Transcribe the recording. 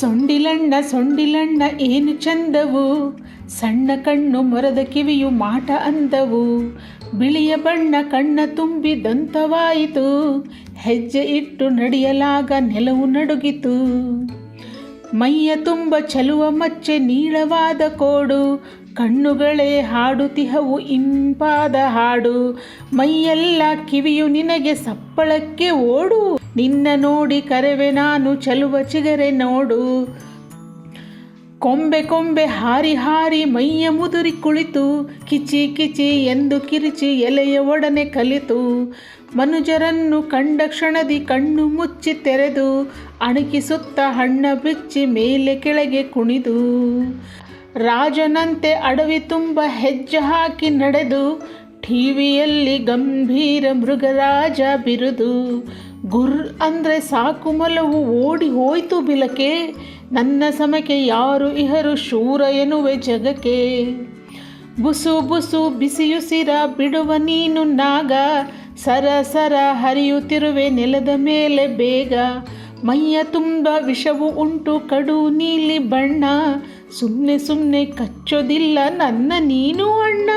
ಸೊಂಡಿಲಣ್ಣ ಸೊಂಡಿಲಣ್ಣ, ಏನು ಚಂದವು? ಸಣ್ಣ ಕಣ್ಣು ಮೊರದ ಕಿವಿಯು ಮಾಟ ಅಂದವು. ಬಿಳಿಯ ಬಣ್ಣ ಕಣ್ಣ ತುಂಬಿ ದಂತವಾಯಿತು ಹೆಜ್ಜೆ ಇಟ್ಟು ನಡೆಯಲಾಗ ನೆಲವು ನಡುಗಿತು. ಮೈಯ ತುಂಬ ಚಲುವ ಮಚ್ಚೆ ನೀಳವಾದ ಕೋಡು. ಕಣ್ಣುಗಳೇ ಹಾಡುತಿಹವು, ಇಂಪಾದ ಹಾಡು. ಮೈಯೆಲ್ಲ ಕಿವಿಯು ನಿನಗೆ ಸಪ್ಪಳಕ್ಕೆ ಓಡು. ನಿನ್ನ ನೋಡಿ ಕರೆವೆ ನಾನು, ಚಲುವ ಚಿಗರೆ ನೋಡು. ಕೊಂಬೆ ಕೊಂಬೆ ಹಾರಿ ಹಾರಿ ಮೈಯ ಮುದುರಿ ಕುಳಿತು. ಕಿಚಿ ಕಿಚಿ ಎಂದು ಕಿರಿಚಿ ಎಲೆಯ ಒಡನೆ ಕಲಿತು. ಮನುಜರನ್ನು ಕಂಡ ಕ್ಷಣದಿ ಕಣ್ಣು ಮುಚ್ಚಿ ತೆರೆದು. ಅಣಕಿಸುತ್ತ ಹಣ್ಣ ಬಿಚ್ಚಿ ಮೇಲೆ ಕೆಳಗೆ ಕುಣಿದು. ರಾಜನಂತೆ ಅಡವಿ ತುಂಬ ಹೆಜ್ಜೆ ಹಾಕಿ ನಡೆದು ಟಿವಿಯಲ್ಲಿ ಗಂಭೀರ ಮೃಗರಾಜ ಬಿರುದು. ಗುರ್ ಅಂದರೆ ಸಾಕು ಮಲವು ಓಡಿ ಹೋಯ್ತು ಬಿಲಕೆ, ನನ್ನ ಸಮಕ್ಕೆ ಯಾರು ಇಹರು ಶೂರ ಎನ್ನುವೆ ಜಗಕ್ಕೆ. ಬುಸು ಬುಸು ಬಿಸಿಯುಸಿರ ಬಿಡುವ ನೀನು ನಾಗ, ಸರ ಸರ ಹರಿಯುತ್ತಿರುವೆ ನೆಲದ ಮೇಲೆ ಬೇಗ. ಮೈಯ ತುಂಬ ವಿಷವು ಉಂಟು ಕಡು ನೀಲಿ ಬಣ್ಣ ಸುಮ್ಮನೆ ಸುಮ್ಮನೆ ಕಚ್ಚೋದಿಲ್ಲ ನನ್ನ ನೀನು ಅಣ್ಣ.